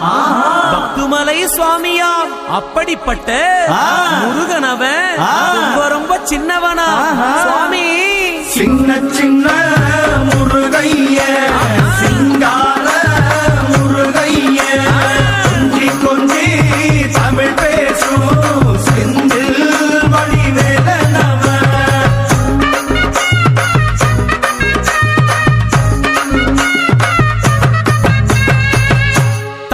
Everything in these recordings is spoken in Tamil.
பக்துமலை சுவாமியாம் அப்படிப்பட்ட முருகனவன். ரொம்ப ரொம்ப சின்னவனா. சுவாமி. சின்ன சின்ன முருகைய.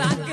ராக்கு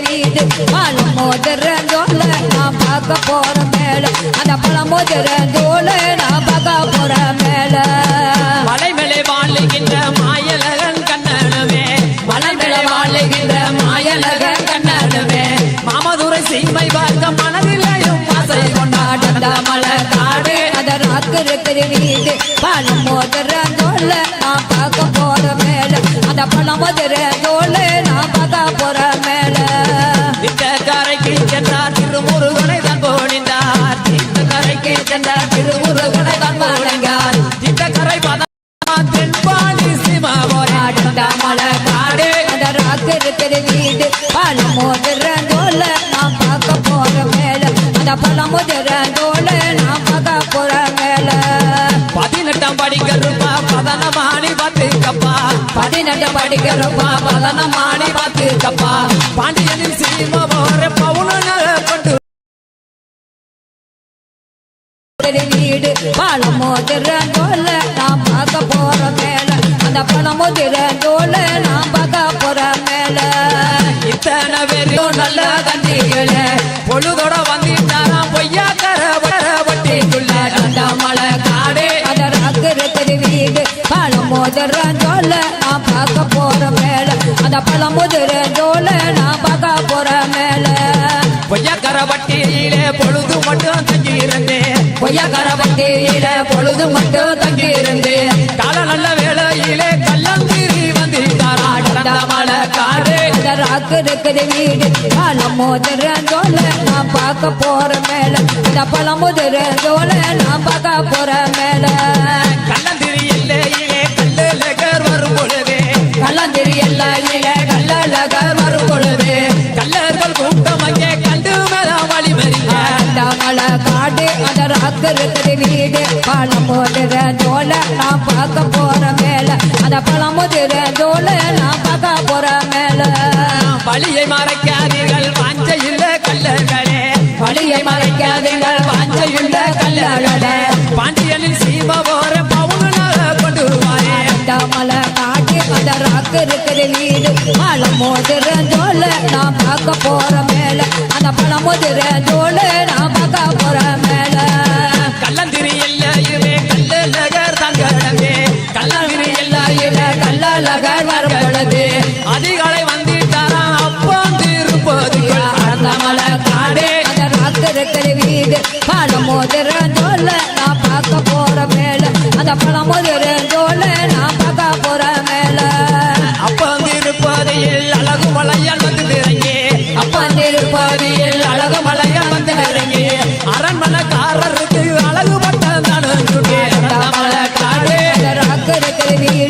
வீடு பழம் மோதிர நான் பார்க்க போற மேல. அந்த பழம் மோதிர ராக்கு இருக்கிற வீடு பழம் மோதிர ஜோல நான் பார்க்க போற மேல. அந்த பழம் மோதிர ஜோல நான் பார்க்க போற மேல. இந்த கரைக்கு சென்றார் திருமுருகனை தான் போனிந்தார் இந்த கரைக்கு சென்றார் திருமுருகனை தான் போனிந்தார் இந்த கரை பதம் தென்பாடி சிவபோராட மலை காடு அந்த ராக்கு இருக்கிற வீடு பழம் மோதிர ஜோல நான் பார்க்க போற மேல. அந்த பழம் மோதிர பதினெட்டு படிக்கிறப்பா பலன மாடி பார்த்துக்கப்பா பாண்டியனின் சீம போற பவுன கொண்டு வீடு பழம் மோதிர ஜோல நாம் பார்க்க போற மேல. அந்த பழம் மோதிர ஜோல நாம் பார்க்க போற மேல. இத்தனை வெறும் நல்ல தந்திகள பொழுதோட வந்துட்டாராம் பொய்யா கர பழம் மோதிர ஜோல நான் பார்க்க போற மேல. அந்த பழம் மோதிர ஜோல நான் பார்க்க போற மேல. பொய்யா கர வட்டியிலே பொழுது மட்டும் தங்கி இருந்தேன் பொய்யா கர வட்டியில பொழுது மட்டும் தங்கி இருந்தேன் கால நல்ல வேளையிலே கள்ளந்திரி வந்துட்டாராம் அந்த மலை காடே ராக்கு வீடு. ஜோல நான் பார்க்க போற மேல. அந்த பழம் மோதிர ஜோல நான் பார்க்க போற அந்த ராக்கு வீடு பழம் போடுற ஜோல நான் பார்க்க போற மேல. அந்த பழம் மோதிர ஜோல நான் பார்க்க போற மேல. வழியை மறைக்காதீர்கள் இருக்கிற வீடு பழம் மோதிர ஜோல நான் பார்க்க போற மேல. அந்த பழம் மோதிர ஜோல நான் பார்க்க போற மேல. கள்ளந்திரி எல்லையுமே கல்லழகர் தங்கடமே கள்ளந்திரி எல்லையில கல்லழகர் வரும் பொழுது. அதிகாலை வந்துட்டாராம் அப்பா திருப்பதி அந்த மலை காடே. அந்த ராக்கு இருக்கிற வீடு. பழம் மோதிர ஜோல நான் பார்க்க போற மேல. அந்த பழம் மோதிர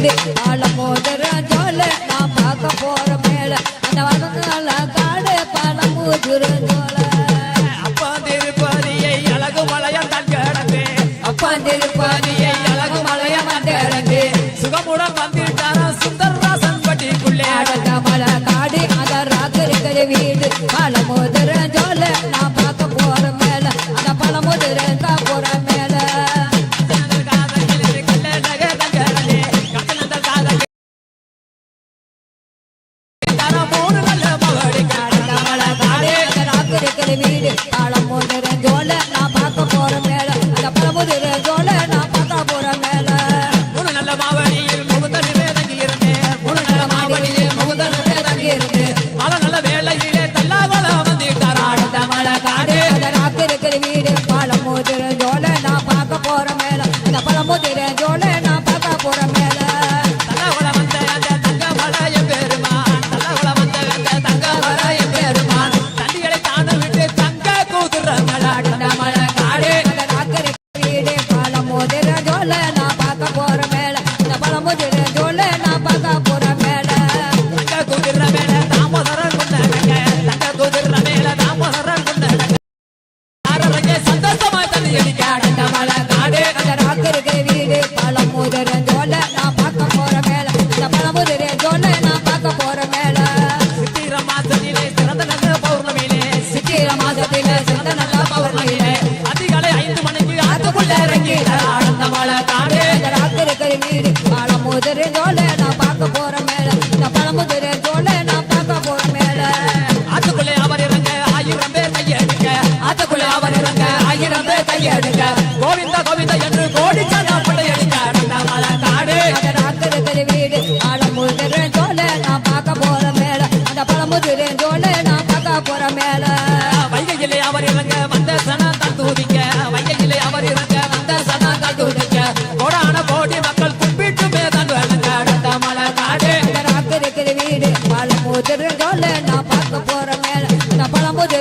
வீடு. பழம் மோதிர ஜோல. நான் பார்க்க போற மேல. அந்த வளர்ந்தால காடு பழம் மோதிர ஜோல. அப்பா திருப்பதியை அழகு மலையால் தான் கிடந்து அப்பா திருப்பதியை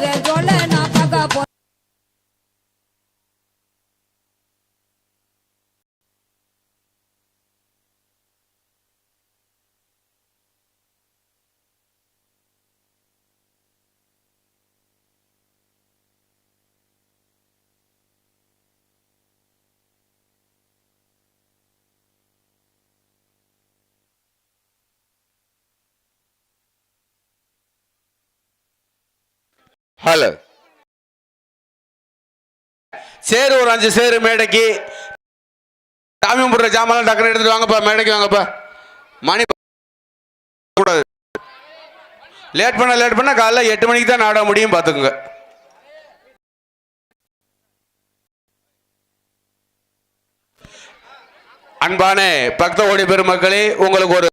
that door. ஹலோ சேரு ஒரு அஞ்சு சேரு மேடைக்கு. சாமி கும்பிட்ற ஜாமான் டக்குனு எடுத்துட்டு வாங்கப்பா மேடைக்கு வாங்கப்பா. மணி கூடாது. லேட் பண்ண லேட் பண்ண காலைல எட்டு மணிக்கு தான் நாட முடியும் பார்த்துக்குங்க. அன்பான பக்த ஓடி பெருமக்களே உங்களுக்கு ஒரு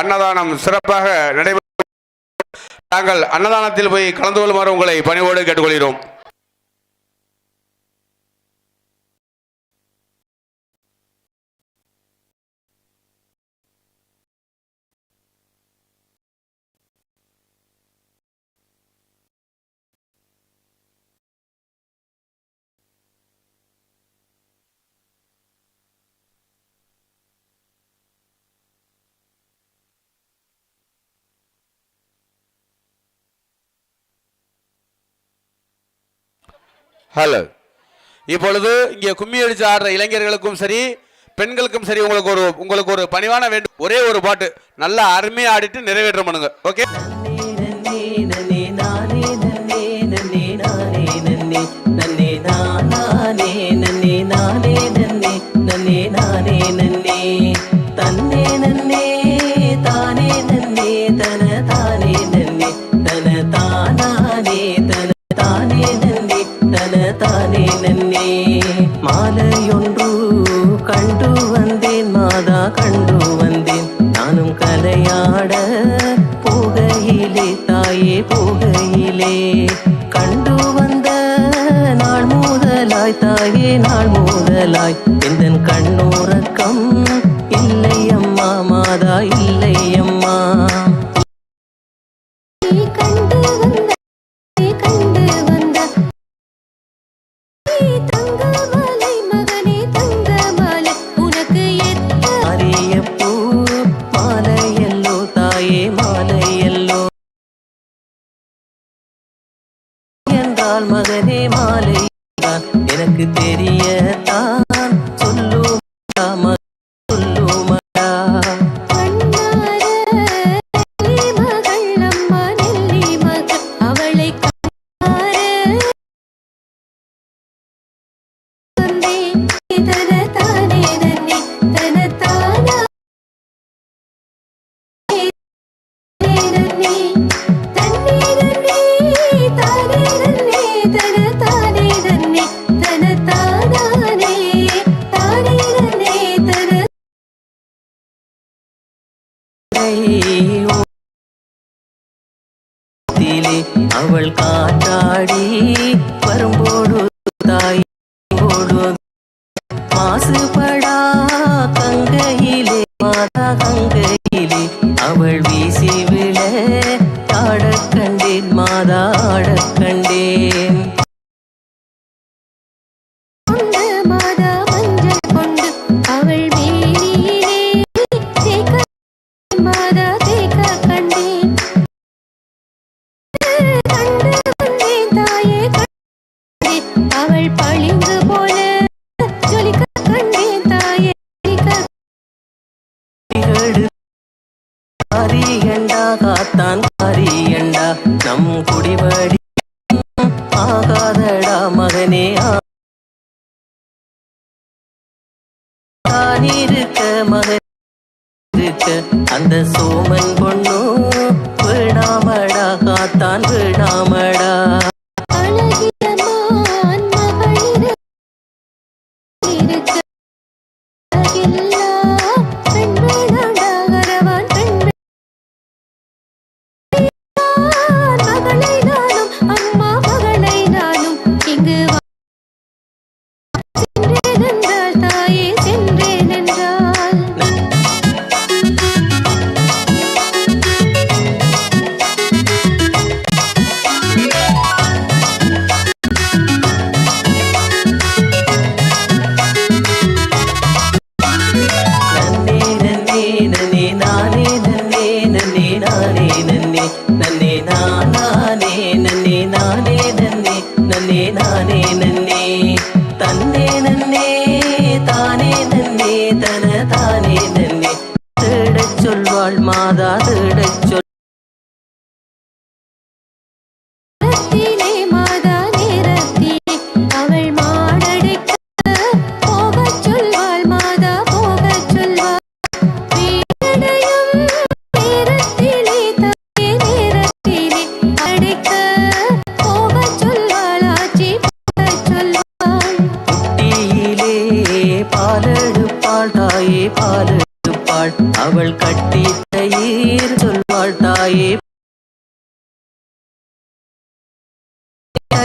அன்னதானம் சிறப்பாக நடைபெற நாங்கள் அன்னதானத்தில் போய் கலந்து கொள்ளுமாறு உங்களை பணிவோடு கேட்டுக்கொள்கிறோம். ஹலோ இப்பொழுது இங்கே கும்மி அடிச்சு ஆடுற இளைஞர்களுக்கும் சரி பெண்களுக்கும் சரி உங்களுக்கு ஒரு உங்களுக்கு ஒரு பணிவான வேண்டும். ஒரே ஒரு பாட்டு நல்லா அருமையாக ஆடிட்டு நிறைவேற்ற பண்ணுங்க. ஓகே நன்னே. நாள் முதலாய். எந்த கண்ணோரக்கம் இல்லை அம்மா மாதா இல்லை Ta காரியண்டா காத்தான் காரியண்டா நம் குடிவடி ஆகாதடா மகனே இருக்க மகன் இருக்க அந்த சோமன் பொண்ணு விடாமடா காத்தான் விடாம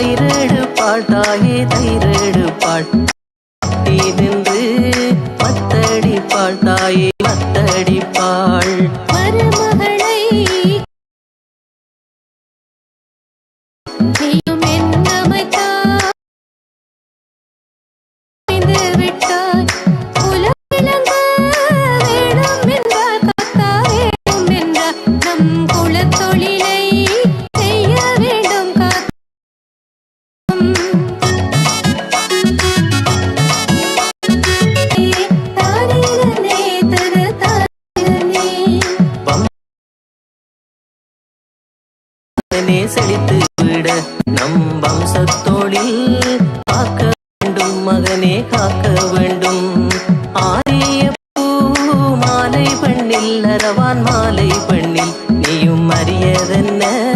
தயிரெடுப்பாள் தாயே தயிரெடுப்பாள். இது தானே செழித்து விட நம் வம்சத்தோழில் காக்க வேண்டும் மகனே காக்க வேண்டும். ஆரிய பூ மாலை பெண்ணில் அரவான் மாலை பெண்ணில் நீயும் அறியதென்ன?